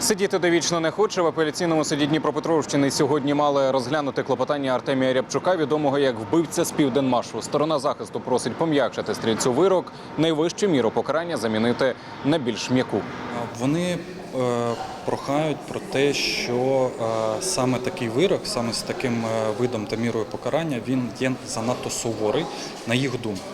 Сидіти довічно не хоче. В апеляційному суді Дніпропетровщини сьогодні мали розглянути клопотання Артемія Рябчука, відомого як вбивця з південмашу. Сторона захисту просить пом'якшити стрільцю вирок, найвищу міру покарання замінити на більш м'яку. Вони е, прохають про те, що е, саме такий вирок, саме з таким е, видом та мірою покарання, він є занадто суворий, на їх думку.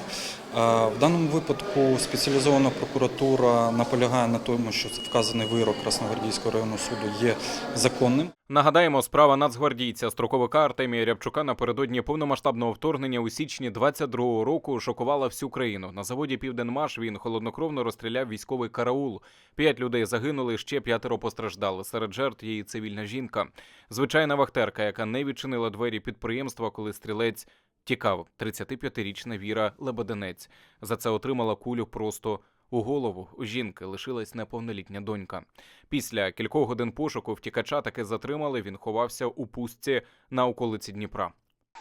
Е, В даному випадку спеціалізована прокуратура наполягає на тому, що вказаний вирок Красногвардійського районного суду є законним. Нагадаємо, справа нацгвардійця строковика Артемія Рябчука напередодні повномасштабного вторгнення у січні 22-го року шокувала всю країну. На заводі Південмаш він холоднокровно розстріляв військовий караул. П'ять людей загинули, ще п'ятеро постраждали. Серед жертв і цивільна жінка. Звичайна вахтерка, яка не відчинила двері підприємства, коли стрілець тікав. 35-річна Віра Лебеденець. За це отримала кулю просто у голову. У жінки лишилась неповнолітня донька. Після кількох годин пошуку втікача таки затримали. Він ховався у пустці на околиці Дніпра.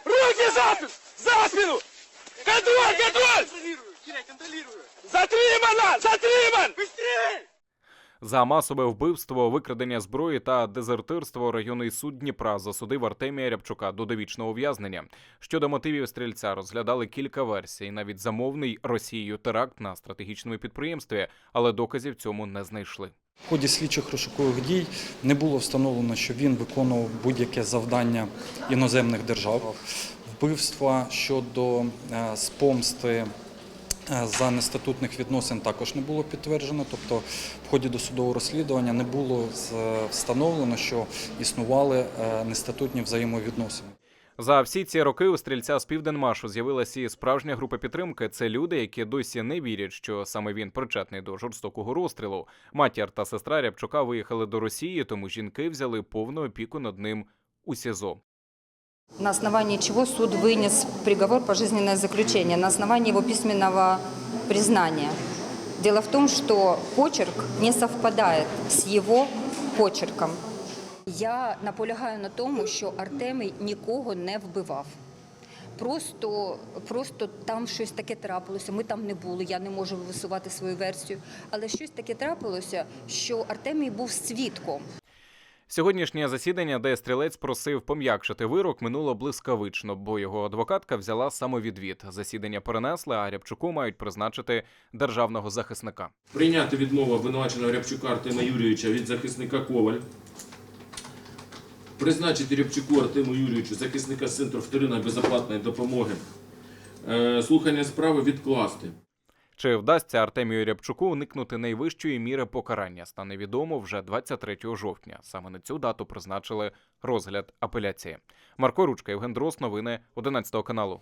Руки за спину! За спину! Контроль, контроль! Кирай, Затриман! Быстрее! За масове вбивство, викрадення зброї та дезертирство районний суд Дніпра засудив Артемія Рябчука до довічного ув'язнення. Щодо мотивів стрільця розглядали кілька версій, навіть замовний Росією теракт на стратегічному підприємстві, але доказів цьому не знайшли. В ході слідчих розшукових дій не було встановлено, що він виконував будь-яке завдання іноземних держав. Вбивства щодо спомсти е, за нестатутних відносин також не було підтверджено. Тобто, в ході досудового розслідування не було встановлено, що існували е, нестатутні взаємовідносини. За всі ці роки у стрільця з південмашу з'явилася і справжня група підтримки. Це люди, які досі не вірять, що саме він причетний до жорстокого розстрілу. Матір та сестра Рябчука виїхали до Росії, тому жінки взяли повну опіку над ним у СІЗО. На основании чего суд вынес приговор пожизненное заключение, на основании его письменного признания. Дело в том, что почерк не совпадает с его почерком. Я наполягаю на тому, що Артемій нікого не вбивав. Просто, просто там щось таке трапилося. Ми там не були, я не можу висувати свою версію. Але щось таке трапилося, що Артемій був свідком. Сьогоднішнє засідання, де стрілець просив пом'якшити вирок, минуло блискавично, бо його адвокатка взяла самовідвід. Засідання перенесли, а Рябчуку мають призначити державного захисника. Прийняти відмову обвинуваченого Рябчука Артема Юрійовича від захисника Коваль. Призначити Рябчуку Артему Юрійовичу захисника Центру вторинної безоплатної допомоги. Е, Слухання справи відкласти. Чи вдасться Артемію Рябчуку уникнути найвищої міри покарання, стане відомо вже 23 жовтня. Саме на цю дату призначили розгляд апеляції. Марко Ручка, Євген Дрос, новини 11 каналу.